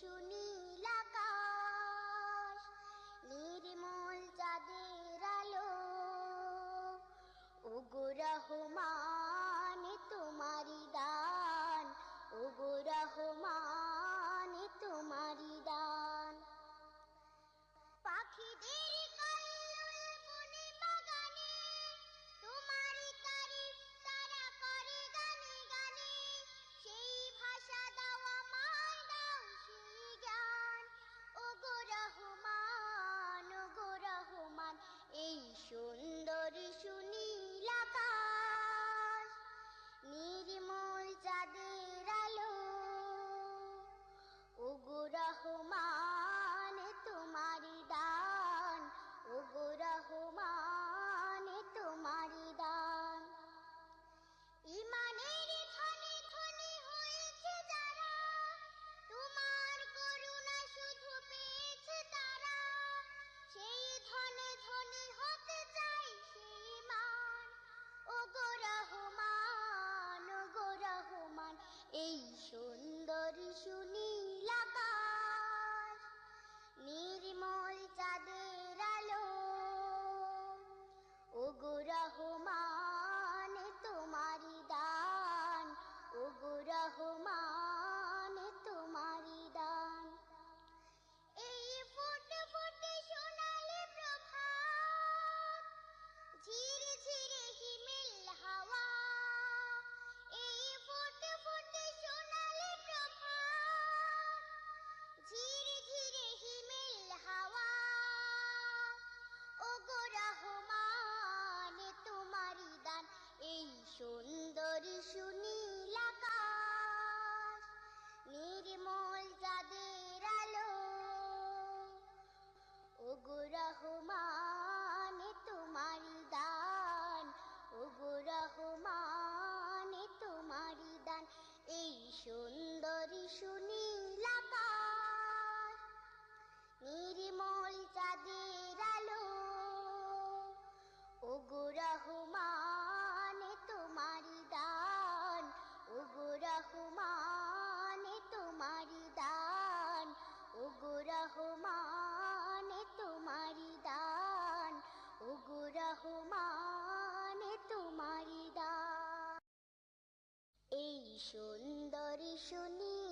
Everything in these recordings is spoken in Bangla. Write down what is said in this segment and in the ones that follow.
সুনীল আকাশ রহমান তোমারি দান। ওগো রহমান हो माँ রহমান তোমারি দান। ওগো রহমান তোমারি দান। এই সুন্দরী শুনি রহমানে তোমারি দা। এই সুন্দরী শুনি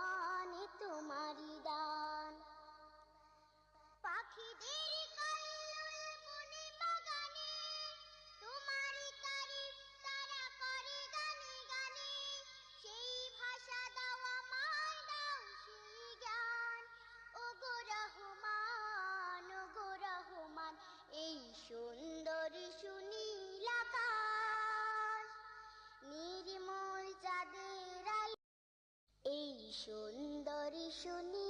সুন্দর সুনীল